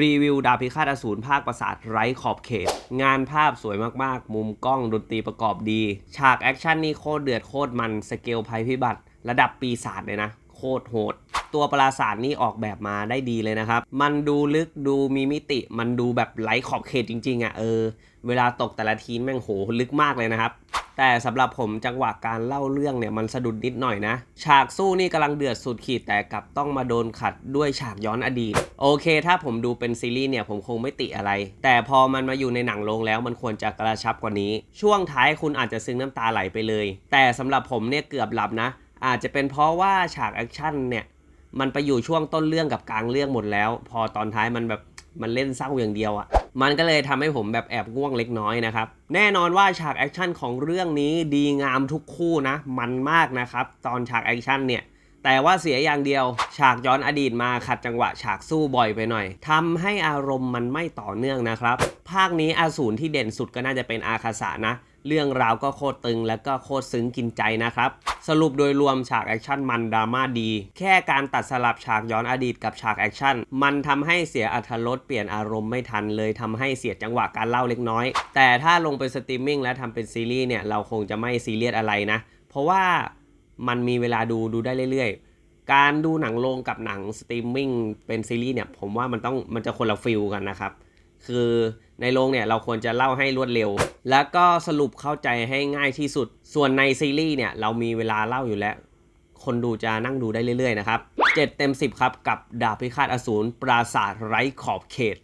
รีวิวดาบพิฆาตอสูรภาคประสาทไร้ขอบเขต งานภาพสวยมากๆ มุมกล้องดนตรีประกอบดี ฉากแอคชั่นนี่โคตรเดือดโคตรมันสเกลภัยพิบัติ ระดับปีศาจเลยนะ โคตรโหด ตัวปราสาทนี่ออกแบบมาได้ดีเลยนะครับ มันดูลึกดูมีมิติ มันดูแบบไร้ขอบเขตจริง ๆอะเออ เวลาตกแต่ละทีแม่งโหลึกมากเลยนะครับ แต่สำหรับผมจังหวะการเล่าเรื่องเนี่ยมันสะดุดนิดหน่อยนะ ฉากสู้นี่กำลังเดือดสุดขีดแต่กลับต้องมาโดนขัดด้วยฉากย้อนอดีต โอเค ถ้าผมดูเป็นซีรีส์เนี่ยผมคงไม่ติอะไร แต่พอมันมาอยู่ในหนังโรงแล้วมันควรจะกระชับกว่านี้ ช่วงท้ายคุณอาจจะซึ้งน้ำตาไหลไปเลย แต่สำหรับผมเนี่ยเกือบหลับนะ อาจจะเป็นเพราะว่าฉากแอคชั่นเนี่ยมันไปอยู่ช่วงต้นเรื่องกับกลางเรื่องหมดแล้ว พอตอนท้ายมันแบบมันเล่นเศร้าอย่างเดียวอะ มันก็เลยทำให้ผมแบบแอบง่วงเล็กน้อยนะครับ แน่นอนว่าฉากแอคชั่นของเรื่องนี้ดีงามทุกคู่นะ มันมากนะครับ ตอนฉากแอคชั่นเนี่ย แต่ว่าเสียอย่างเดียว ฉากย้อนอดีตมาขัดจังหวะฉากสู้บ่อยไปหน่อยทำให้อารมณ์มันไม่ต่อเนื่องนะครับ ภาคนี้อาสูรที่เด่นสุดก็น่าจะเป็นอาคาสะนะ เรื่องราวก็โคตรตึงแล้วก็โคตรซึ้งกินใจนะครับ สรุปโดยรวมฉากแอคชั่นมันดราม่าดี แค่การตัดสลับฉากย้อนอดีตกับฉากแอคชั่น มันทำให้เสียอรรถรสเปลี่ยนอารมณ์ไม่ทันเลยทำให้เสียจังหวะการเล่าเล็กน้อย แต่ถ้าลงไปสตรีมมิ่งและทำเป็นซีรีส์เนี่ยเราคงจะไม่ซีเรียสอะไรนะ เพราะว่า มันมีเวลาดูดูได้เรื่อยๆ การดูหนังโรงกับหนังสตรีมมิ่งเป็นซีรีส์เนี่ยผมว่ามันต้องมันจะคนละฟิลกันนะครับ คือในโรงเนี่ยเราควรจะเล่าให้รวดเร็ว แล้วก็สรุปเข้าใจให้ง่ายที่สุด ส่วนในซีรีส์เนี่ยเรามีเวลาเล่าอยู่แล้ว คนดูจะนั่งดูได้เรื่อยๆนะครับ 7 เต็ม 10 ครับ กับดาบพิฆาตอสูรปราสาทไร้ขอบเขต